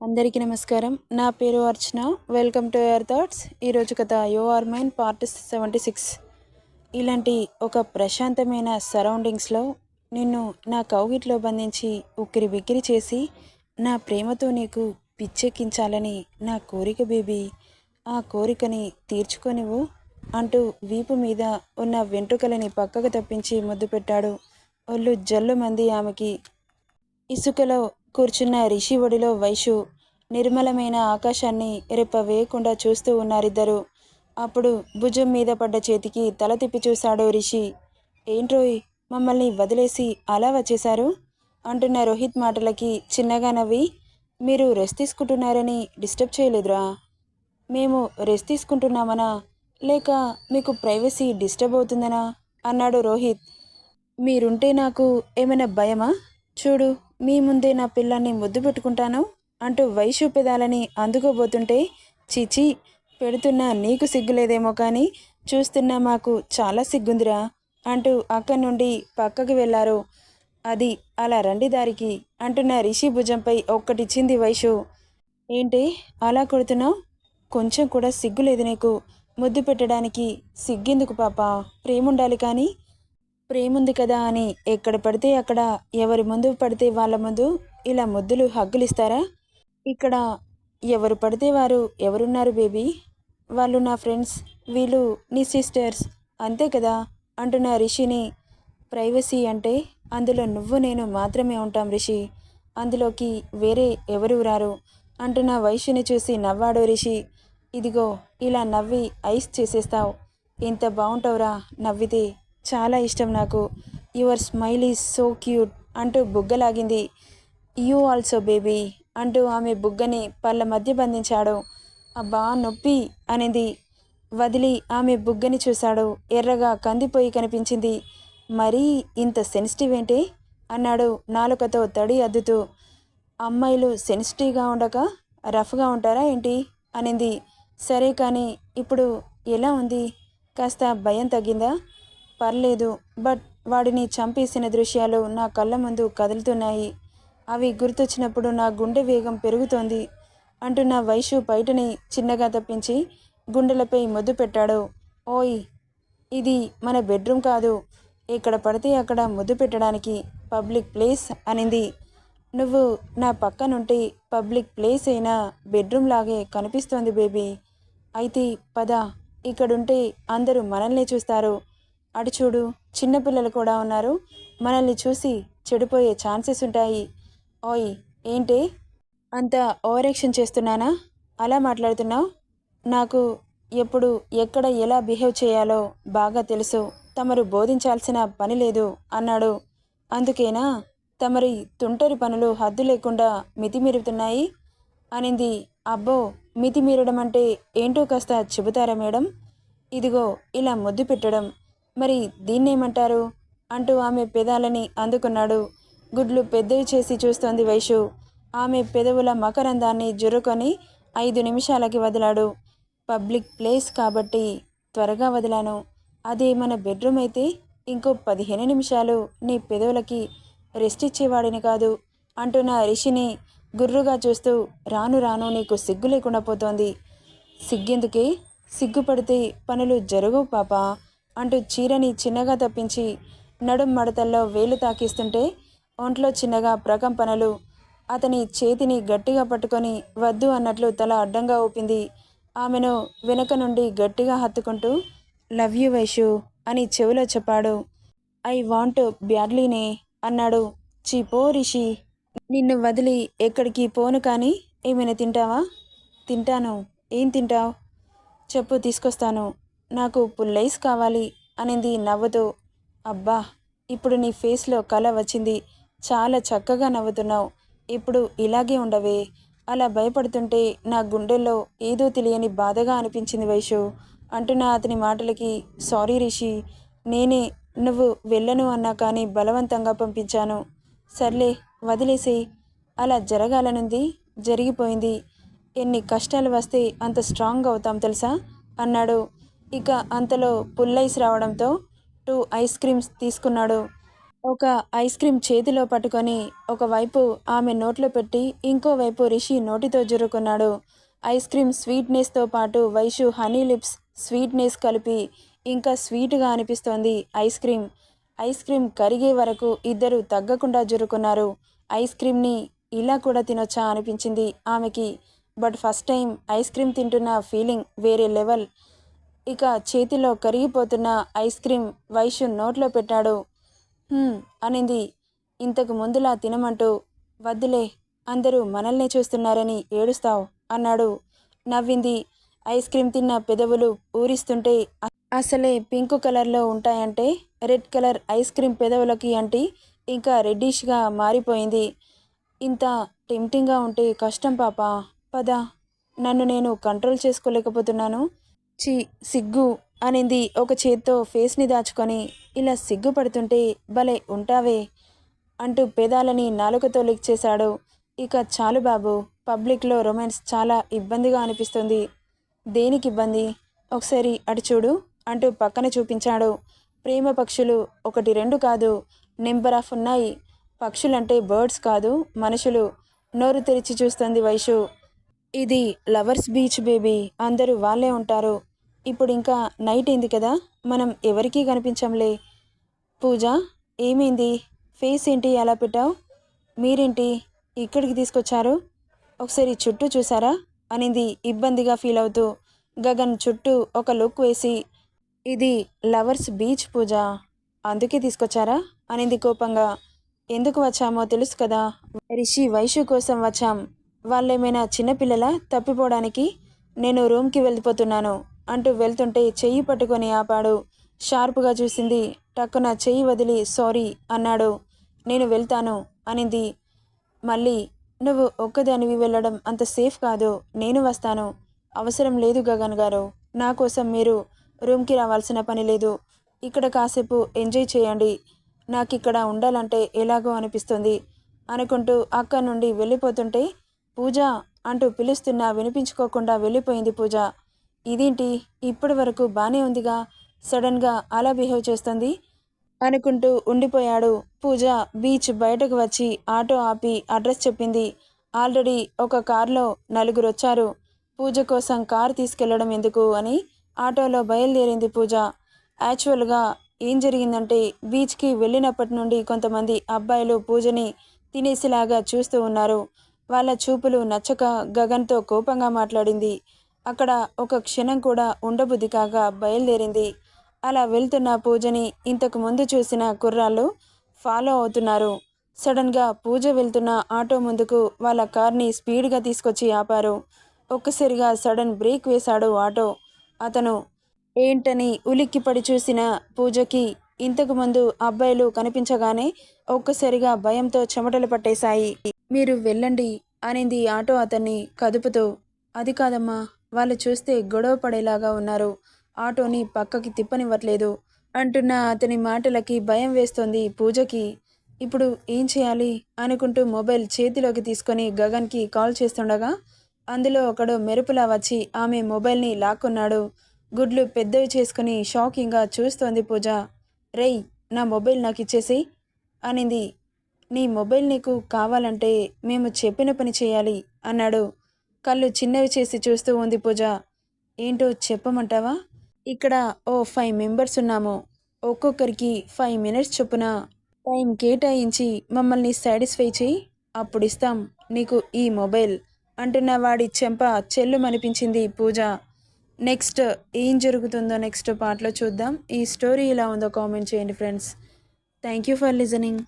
అందరికీ నమస్కారం. నా పేరు Archana. Welcome to your thoughts ఈరోజు కథ you are mine part seventy six ఇలాంటి ఒక ప్రశాంతమైన సరౌండింగ్స్లో నిన్ను నా కౌగిట్లో బంధించి ఉక్కిరి బిక్కిరి చేసి నా ప్రేమతో నీకు పిచ్చెక్కించాలని నా కోరిక బేబీ. ఆ కోరికని తీర్చుకొనివు అంటూ వీపు మీద ఉన్న వెంట్రుకలని పక్కకు తప్పించి ముద్దు పెట్టాడు ఒళ్ళు జల్లు మంది ఆమెకి. ఇసుకలో కూర్చున్న రిషి ఒడిలో వైషు నిర్మలమైన ఆకాశాన్ని రెప్ప వేయకుండా చూస్తూ ఉన్నారిద్దరు. అప్పుడు భుజం మీద పడ్డ చేతికి తల తిప్పి చూశాడు రిషి. ఏంట్రోయ్ మమ్మల్ని వదిలేసి అలా వచ్చేశారు? అంటున్న రోహిత్ మాటలకి చిన్నగా నవ్వి మీరు రెస్ట్ తీసుకుంటున్నారని డిస్టర్బ్ చేయలేదురా. మేము రెస్ట్ తీసుకుంటున్నామనా? లేక మీకు ప్రైవసీ డిస్టర్బ్ అవుతుందనా? అన్నాడు రోహిత్. మీరుంటే నాకు ఏమైనా భయమా? చూడు. మీ ముందే నా పిల్లాన్ని ముద్దు పెట్టుకుంటాను అంటూ వైషు పెదాలని అందుకోబోతుంటే చీచి పెడుతున్నా నీకు సిగ్గులేదేమో కానీ చూస్తున్నా మాకు చాలా సిగ్గుందిరా అంటూ అక్కడి నుండి పక్కకి వెళ్ళారు అది అలా రండి దారికి అంటున్న రిషి భుజంపై ఒక్కటిచ్చింది వైషు. ఏంటి అలా కొడుతున్నావు? కొంచెం కూడా సిగ్గు లేదు నీకు. ముద్దు పెట్టడానికి సిగ్గెందుకు పాప? ప్రేముండాలి కానీ ప్రేముంది కదా అని ఎక్కడ పడితే అక్కడ ఎవరి ముందు పడితే వాళ్ళ ముందు ఇలా ముద్దులు హగ్గులు ఇస్తారా ఇక్కడ ఎవరు పడితే వారు ఎవరున్నారు బేబీ? వాళ్ళు నా ఫ్రెండ్స్ వీళ్ళు నీ సిస్టర్స్ అంతే కదా? అంటున్న రిషిని ప్రైవసీ అంటే అందులో నువ్వు నేను మాత్రమే ఉంటాం రిషి. అందులోకి వేరే ఎవరు రారు? అంటున్న వైశ్యుని చూసి నవ్వాడు రిషి. ఇదిగో ఇలా నవ్వి ఐస్ చేసేస్తావు. ఎంత బాగుంటావురా నవ్వితే. చాలా ఇష్టం నాకు. Your smile is so cute అంటూ బుగ్గలాగింది. యూ ఆల్సో బేబీ అంటూ ఆమె బుగ్గని పళ్ళ మధ్య బంధించాడు. అబ్బా నొప్పి అనేది. వదిలి ఆమె బుగ్గని చూశాడు. ఎర్రగా కందిపోయి కనిపించింది. మరీ ఇంత సెన్సిటివ్ ఏంటి? అన్నాడు నాలుకతో తడి అద్దుతూ. అమ్మాయిలు సెన్సిటివ్గా ఉండక రఫ్గా ఉంటారా ఏంటి? అనింది. సరే కానీ ఇప్పుడు ఎలా ఉంది? కాస్త భయం తగ్గిందా? పర్లేదు బట్ వాడిని చంపేసిన దృశ్యాలు నా కళ్ళ ముందు కదులుతున్నాయి. అవి గుర్తొచ్చినప్పుడు నా గుండె వేగం పెరుగుతోంది అంటున్న వైషు బయటని చిన్నగా తప్పించి గుండెలపై మొద్దు పెట్టాడు. ఓయ్ ఇది మన బెడ్రూమ్ కాదు. ఎక్కడ పడితే అక్కడ ముద్దు పెట్టడానికి పబ్లిక్ ప్లేస్ అనింది. నువ్వు నా పక్కనుంటే పబ్లిక్ ప్లేస్ అయినా బెడ్రూమ్ లాగే కనిపిస్తోంది బేబీ. అయితే పద ఇక్కడుంటే అందరూ మనల్ని చూస్తారు. అటు చూడు చిన్నపిల్లలు కూడా ఉన్నారు. మనల్ని చూసి చెడిపోయే ఛాన్సెస్ ఉంటాయి. ఓయ్ ఏంటి? అంత ఓవరాక్షన్ చేస్తున్నానా? అలా మాట్లాడుతున్నావు? నాకు ఎప్పుడు ఎక్కడ ఎలా బిహేవ్ చేయాలో బాగా తెలుసు. తమరు బోధించాల్సిన పని లేదు అన్నాడు. అందుకేనా? తమరి తుంటరి పనులు హద్దు లేకుండా మితిమీరుతున్నాయి? అనింది. అబ్బో మితిమీరడం అంటే ఏంటో కాస్త చెబుతారా మేడం? ఇదిగో ఇలా ముద్దు పెట్టడం. మరి దీన్నేమంటారు? అంటూ ఆమె పెదాలని అందుకున్నాడు. గుడ్లు పెద్దవి చేసి చూస్తోంది వైషు. ఆమె పెదవుల మకరందాన్ని జురుకొని ఐదు నిమిషాలకి వదిలాడు. పబ్లిక్ ప్లేస్ కాబట్టి త్వరగా వదిలాను. అదే మన బెడ్రూమ్ అయితే ఇంకో పదిహేను నిమిషాలు నీ పెదవులకి రెస్ట్ ఇచ్చేవాడిని కాదు అంటున్న రిషిని గుర్రుగా చూస్తూ రాను రాను నీకు సిగ్గు లేకుండా పోతోంది. సిగ్గెందుకే? సిగ్గుపడితే పనులు జరగవు పాపా. అంటూ చీరని చిన్నగా తప్పించి నడుం మడతల్లో వేలు తాకిస్తుంటే ఒంట్లో చిన్నగా ప్రకంపనలు అతని చేతిని గట్టిగా పట్టుకొని వద్దు అన్నట్లు తల అడ్డంగా ఊపింది. ఆమెను వెనుక నుండి గట్టిగా హత్తుకుంటూ లవ్ యూ వైషు అని చెవిలో చెప్పాడు. ఐ వాంట్ బ్యాడ్లీనే అన్నాడు. చీపో రిషి నిన్ను వదిలి ఎక్కడికి పోను కానీ ఏమైనా తింటావా? తింటాను. ఏం తింటావు? చెప్పు తీసుకొస్తాను. నాకు పుల్లైస్ కావాలి అనింది నవ్వుతూ. అబ్బా ఇప్పుడు నీ ఫేస్లో కళ వచ్చింది. చాలా చక్కగా నవ్వుతున్నావు. ఇప్పుడు ఇలాగే ఉండవే. అలా భయపడుతుంటే నా గుండెల్లో ఏదో తెలియని బాధగా అనిపించింది వైషు. అంటున్న అతని మాటలకి సారీ రిషి నేనే నువ్వు వెళ్ళను అన్నా కానీ బలవంతంగా పంపించాను. సర్లే వదిలేసి. అలా జరగాలనుంది జరిగిపోయింది. ఎన్ని కష్టాలు వస్తే అంత స్ట్రాంగ్ అవుతాం తెలుసా? అన్నాడు. ఇక అంతలో పుల్లైస్ రావడంతో టూ ఐస్ క్రీమ్స్ తీసుకున్నాడు. ఒక ఐస్ క్రీమ్ చేతిలో పట్టుకొని ఒకవైపు ఆమె నోట్లో పెట్టి ఇంకోవైపు రిషి నోటితో జురుకున్నాడు. ఐస్ క్రీమ్ స్వీట్నెస్తో పాటు వైషు హనీ లిప్స్ స్వీట్నెస్ కలిపి ఇంకా స్వీట్గా అనిపిస్తోంది ఐస్ క్రీమ్. ఐస్ క్రీమ్ కరిగే వరకు ఇద్దరు తగ్గకుండా జురుకున్నారు. ఐస్ క్రీమ్ని ఇలా కూడా తినొచ్చా అనిపించింది ఆమెకి. But first time ice cream తింటున్న ఫీలింగ్ వేరే లెవెల్. ఇక చేతిలో కరిగిపోతున్న ఐస్ క్రీమ్ వైషు నోట్లో పెట్టాడు. అనింది. ఇంతకు ముందులా తినమంటూ వద్దులే అందరూ మనల్నే చూస్తున్నారని ఏడుస్తావు అన్నాడు. నవ్వింది. ఐస్ క్రీమ్ తిన్న పెదవులు ఊరిస్తుంటే అసలే పింక్ కలర్లో ఉంటాయంటే రెడ్ కలర్ ఐస్ క్రీమ్ పెదవులకి అంటి ఇంకా రెడ్డిష్గా మారిపోయింది. ఇంత టెంప్టింగ్గా ఉంటే కష్టం పాప పద. నన్ను నేను కంట్రోల్ చేసుకోలేకపోతున్నాను. చి సిగ్గు అనింది ఒక చేత్తో ఫేస్ని దాచుకొని. ఇలా సిగ్గుపడుతుంటే భలే ఉంటావే అంటూ పేదాలని నాలుకతో లిక్ చేశాడు. ఇక చాలు బాబు పబ్లిక్లో రొమాన్స్ చాలా ఇబ్బందిగా అనిపిస్తుంది. దేనికి ఇబ్బంది? ఒకసారి అటు చూడు అంటూ పక్కన చూపించాడు. ప్రేమ పక్షులు ఒకటి రెండు కాదు నెంబర్ ఆఫ్ ఉన్నాయి. పక్షులంటే బర్డ్స్ కాదు మనుషులు. నోరు తెరిచి చూస్తుంది వైషు. ఇది లవర్స్ బీచ్ బేబీ అందరూ వాళ్ళే ఉంటారు. ఇప్పుడు ఇంకా నైట్ అయింది కదా మనం ఎవరికీ కనిపించంలే. పూజ ఏమైంది? ఫేస్ ఏంటి? అలా పెట్టావు? మీరేంటి? ఇక్కడికి తీసుకొచ్చారు? ఒకసారి చుట్టూ చూసారా? అనింది ఇబ్బందిగా ఫీల్ అవుతూ. గగన్ చుట్టూ ఒక లుక్ వేసి ఇది లవర్స్ బీచ్ పూజ. అందుకే తీసుకొచ్చారా? అనింది కోపంగా. ఎందుకు వచ్చామో తెలుసు కదా. రిషి వైషు కోసం వచ్చాం. వాళ్ళేమైనా చిన్నపిల్లల తప్పిపోవడానికి నేను రూమ్కి వెళ్ళిపోతున్నాను. అంటూ వెళ్తుంటే చెయ్యి పట్టుకొని ఆపాడు. షార్ప్గా చూసింది టక్కున చెయ్యి వదిలి సారీ అన్నాడు. నేను వెళ్తాను అనింది. మళ్ళీ నువ్వు ఒక్కదానివి వెళ్ళడం అంత సేఫ్ కాదు. నేను వస్తాను. అవసరం లేదు గగన్ గారు. నా కోసం మీరు రూమ్కి రావాల్సిన పని లేదు. ఇక్కడ కాసేపు ఎంజాయ్ చేయండి. నాకు ఇక్కడ ఉండాలంటే ఎలాగో అనిపిస్తుంది అనుకుంటూ అక్క నుండి వెళ్ళిపోతుంటే పూజ అంటూ పిలుస్తున్నా వినిపించుకోకుండా వెళ్ళిపోయింది పూజ. ఇదేంటి? ఇప్పటి వరకు బాగానే ఉందిగా. సడన్గా అలా బిహేవ్ చేస్తుంది. అనుకుంటూ ఉండిపోయాడు. పూజ బీచ్ బయటకు వచ్చి ఆటో ఆపి అడ్రస్ చెప్పింది. ఆల్రెడీ ఒక కారులో నలుగురు వచ్చారు పూజ కోసం కారు తీసుకెళ్ళడం ఎందుకు అని ఆటోలో బయలుదేరింది పూజ. యాక్చువల్గా ఏం జరిగిందంటే బీచ్కి వెళ్ళినప్పటి నుండి కొంతమంది అబ్బాయిలు పూజని తినేసిలాగా చూస్తూ ఉన్నారు. వాళ్ళ చూపులు నచ్చక గగన్తో కోపంగా మాట్లాడింది. అక్కడ ఒక క్షణం కూడా ఉండబుద్ధి కాక బయలుదేరింది. అలా వెళ్తున్న పూజని ఇంతకు ముందు చూసిన కుర్రాళ్ళు ఫాలో అవుతున్నారు. సడన్గా పూజ వెళ్తున్న ఆటో ముందుకు వాళ్ళ కార్ని స్పీడ్గా తీసుకొచ్చి ఆపారు. ఒక్కసారిగా సడన్ బ్రేక్ వేశాడు ఆటో. అతను ఏంటని ఉలిక్కిపడి చూసిన పూజకి ఇంతకు ముందు అబ్బాయిలు కనిపించగానే ఒక్కసారిగా భయంతో చెమటలు పట్టేశాయి. మీరు వెళ్ళండి అనింది ఆటో అతన్ని కదుపుతూ. అది కాదమ్మా వాళ్ళు చూస్తే గొడవ పడేలాగా ఉన్నారు. ఆటోని పక్కకి తిప్పనివ్వట్లేదు. అంటున్న అతని మాటలకి భయం వేస్తోంది పూజకి. ఇప్పుడు ఏం చేయాలి? అనుకుంటూ మొబైల్ చేతిలోకి తీసుకొని గగన్కి కాల్ చేస్తుండగా అందులో ఒకడు మెరుపులా వచ్చి ఆమె మొబైల్ని లాక్కున్నాడు. గుడ్లు పెద్దవి చేసుకుని షాకింగ్గా చూస్తోంది పూజ. రేయ్ నా మొబైల్ నాకు ఇచ్చేసి అనింది. నీ మొబైల్ నీకు కావాలంటే మేము చెప్పిన పని చేయాలి అన్నాడు. కళ్ళు చిన్నవి చేసి చూస్తూ ఉంది పూజ. ఏంటో చెప్పమంటావా? ఇక్కడ ఓ ఫైవ్ మెంబర్స్ ఉన్నాము. ఒక్కొక్కరికి ఫైవ్ మినిట్స్ చొప్పున. టైం కేటాయించి మమ్మల్ని సాటిస్ఫై చేయి. అప్పుడు ఇస్తాం. నీకు ఈ మొబైల్ అంటున్న వాడి చెంప చెల్లుమనిపించింది పూజ. నెక్స్ట్ ఏం జరుగుతుందో నెక్స్ట్ పార్ట్లో చూద్దాం. ఈ స్టోరీ ఎలా ఉందో కామెంట్ చేయండి friends. Thank you for listening.